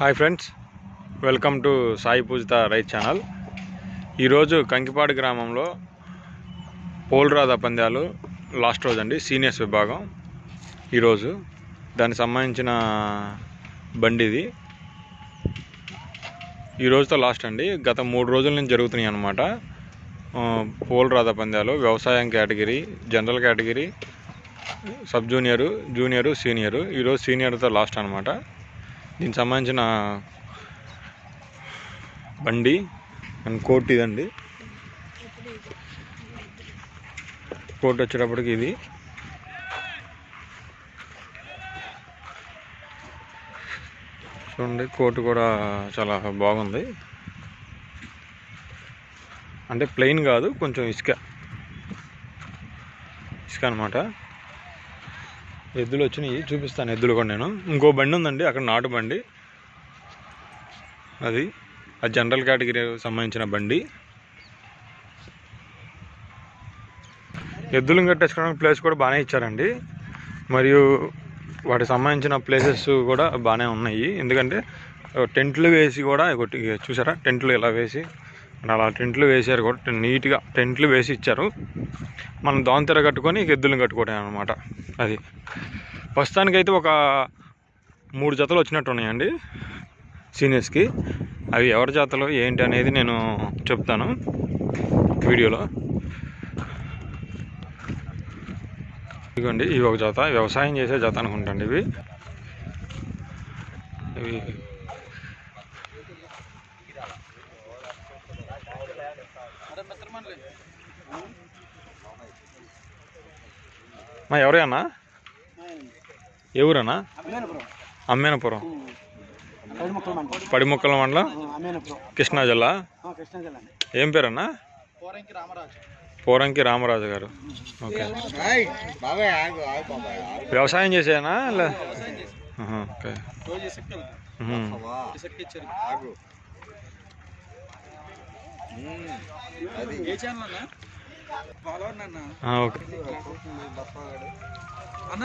Hi friends welcome to Sai Poojitha right channel. ఈరోజు కంకిపాడు గ్రామంలో పోల్రాధ పందాలు లాస్ట్ రోజు అండి సీనియర్స్ విభాగం. ఈరోజు దానికి సంబంధించిన బండి ఇది. ఈ రోజుతో లాస్ట్ అండి గత మూడు రోజుల నుంచి జరుగుతున్నాయి అన్నమాట. పోల్రాధ పందాలు వ్యవసాయం category general category sub junior junior senior ఈరోజు సీనియర్తో లాస్ట్ అనమాట దీనికి సంబంధించిన బండి అండ్ కోట్ ఇదండి. కోట్ వచ్చేటప్పటికి ఇది. చూడండి కోట్ కూడా చాలా బాగుంది. అంటే ప్లెయిన్ కాదు కొంచెం ఇసుక. ఇసుక అనమాట ఎద్దులు వచ్చినాయి చూపిస్తాను ఎద్దులు కూడా నేను. ఇంకో బండి ఉందండి అక్కడ నాటు బండి. అది ఆ జనరల్ కేటగిరీకి సంబంధించిన బండి. ఎద్దులను కట్టేసుకోవడానికి ప్లేస్ కూడా బాగానే ఇచ్చారండి. మరియు వాటికి సంబంధించిన ప్లేసెస్ కూడా బాగానే ఉన్నాయి. ఎందుకంటే టెంట్లు వేసి కూడా ఒకటి చూసారా? టెంట్లు ఇలా వేసి అలా టెంట్లు వేసారు కూడా నీట్గా టెంట్లు వేసి ఇచ్చారు. మనం దాని తెర కట్టుకొని ఎద్దులను కట్టుకోవడం అనమాట అది. ప్రస్తుతానికైతే ఒక మూడు జతలు వచ్చినట్టు ఉన్నాయండి సీనియర్స్కి. అవి ఎవరి జాతలు ఏంటి అనేది నేను చెప్తాను వీడియోలో. ఇదిగోండి ఇవి ఒక జత వ్యవసాయం చేసే జాత అనుకుంటండి ఇవి. ఇవి మా ఎవరైనా? ఎవరన్నా అమేనపురం అమ్మేనపురం. పడిముక్కల మండలం? కృష్ణా జిల్లా ఏం పేరన్నా? పోరంకి రామరాజు పోరంకి రామరాజు గారు. ఓకే. వ్యవసాయం చేసేనా? ఓకే. ఇచ్చారు ఏ ఛానల్ అన్న? ఫాలోవర్ అన్న ఓకే. అన్న?